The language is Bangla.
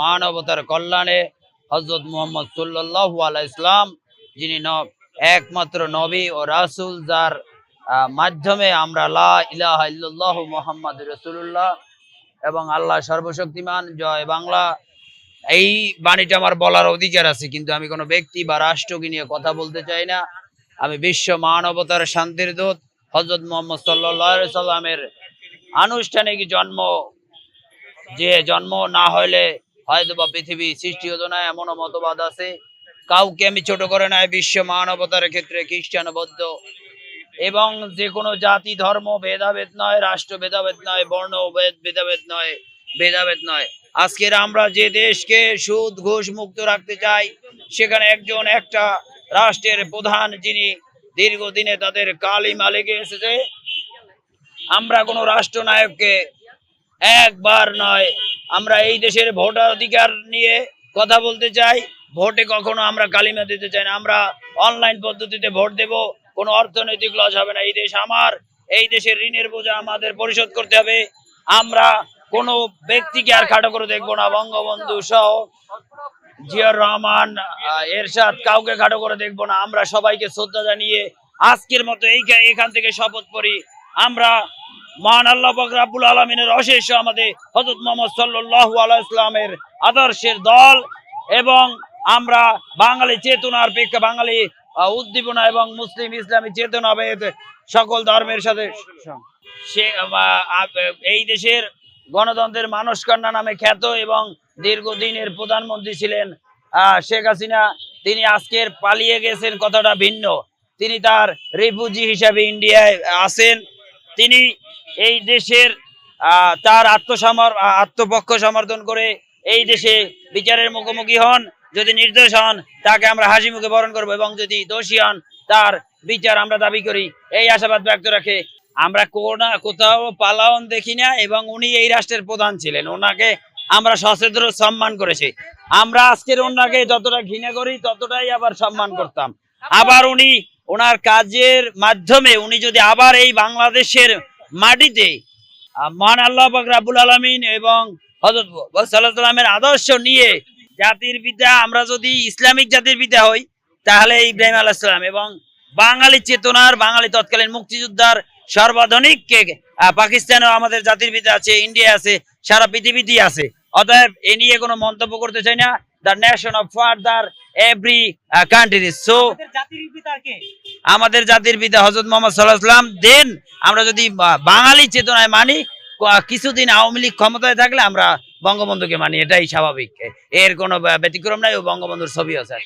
মানবতার কল্যাণে হজরত মোহাম্মদ সাল্লাহ আলাই ইসলাম যিনি একমাত্র নবী ও রাসূল, যার মাধ্যমে আমরা লা ইলাহা ইল্লাল্লাহ মোহাম্মদ রসুল্লাহ এবং আল্লাহ সর্বশক্তিমান, জয় বাংলা। এই বাণীটা আমার বলার অধিকার আছে, কিন্তু আমি কোনো ব্যক্তি বা রাষ্ট্রকে নিয়ে কথা বলতে চাই না। আমি বিশ্ব মানবতার শান্তির দূত হজরত মোহাম্মদ সাল্লাহ সাল্লামের আনুষ্ঠানিক জন্ম, যে জন্ম না হইলে হয়তো বা পৃথিবী সৃষ্টি হতো না, এমনও মতবাদ আছে। কাউকে আমি ছোট করে নাই, বিশ্ব মানবতার ক্ষেত্রে খ্রিস্টান, বৌদ্ধ এবং যে কোনো জাতি, ধর্ম, ভেদাভেদ নয়, রাষ্ট্র ভেদাভেদ নয়, বর্ণ, ভেদ- ভেদাভেদ নয় ভেদাভেদ নয়। আজকের আমরা যে দেশকে সুদ, ঘুষ মুক্ত রাখতে চাই, সেখানে একজন, একটা রাষ্ট্রের প্রধান যিনি দীর্ঘদিনে তাদের কালিমা লেগে এসেছে, আমরা কোনো রাষ্ট্রনায়ককে একবার নয় আমরা এই দেশের ভোটার অধিকার নিয়ে কথা বলতে চাই। ভোটে কখনো আমরা কালিমা দিতে চাই না। আমরা অনলাইন পদ্ধতিতে ভোট দেব, কোনো অর্থনৈতিক লস হবে না। এই দেশ আমার, এই দেশের ঋণের বোঝা আমাদের পরিশোধ করতে হবে। আমরা কোনো ব্যক্তিকে আর খাটো করে দেখব না। বঙ্গবন্ধু সহ জিয়ার রহমান এরশাদ কাউকে খাটো করে দেখব না। আমরা সবাইকে শ্রদ্ধা জানিয়ে আজকের মতো এই এখান থেকে শপথ করি। আমরা মহান আল্লাহ পাক রাব্বুল আলমিনের অশেষ আমাদের হজরত মোহাম্মদ সাল্লাল্লাহু আলাইহি ইসলামের আদর্শের দল এবং আমরা বাঙালি চেতনার প্রেক্ষা বাঙালি উদ্দীপনা এবং মুসলিম ইসলামী চেতনা সকল ধর্মের সাথে সে এই দেশের গণতন্ত্রের মানস কন্যা নামে খ্যাত এবং দীর্ঘদিনের প্রধানমন্ত্রী ছিলেন শেখ হাসিনা। তিনি আজকের পালিয়ে গেছেন কথাটা ভিন্ন। তিনি তার রিফিউজি হিসাবে ইন্ডিয়ায় আছেন। তিনি এই দেশের তার আত্মসমর আত্মপক্ষ সমর্থন করে এই দেশে বিচারের মুখোমুখি হন। যদি নির্দোষ হন, তাকে আমরা হাসি মুখে বরণ করব এবং যদি দোষী হন, তার বিচার আমরা দাবি করি। এই আশাবাদ ব্যক্ত রাখে। আমরা কোনা, কোথাও পালাওন দেখি না এবং উনি এই রাষ্ট্রের প্রধান ছিলেন। ওনাকে আমরা সচেতন সম্মান করেছি। আমরা আজকের ওনাকে যতটা ঘৃণা করি, ততটাই আবার সম্মান করতাম। আবার উনি ওনার কাজের মাধ্যমে উনি যদি আবার এই বাংলাদেশের মাটিতে মহান আল্লাহ পাক রাব্বুল আলামিন এবং হযরত সাল্লামের আদর্শ নিয়ে জাতির পিতা আমরা যদি ইসলামিক জাতির পিতা হই, তাহলে ইব্রাহিম আলাইসালাম এবং বাঙালি চেতনার, বাঙালি তৎকালীন মুক্তিযোদ্ধার সর্বাধুনিক কে পাকিস্তানেও আমাদের জাতির পিতা আছে ইন্ডিয়া আছে, সারা পৃথিবীতেই আছে। অতএব এ নিয়ে কোনো মন্তব্য করতে চাই না। The nation of further every country so আমাদের জাতির আমাদের পিতা হজরত মোহাম্মদ সাল্লাহাম দেন আমরা যদি বাঙালি চেতনায় মানি কিছুদিন আওয়ামী লীগ ক্ষমতায় থাকলে আমরা বঙ্গবন্ধুকে মানি এটাই স্বাভাবিক। এর কোনো ব্যতিক্রম নাই ও বঙ্গবন্ধুর ছবি আছে।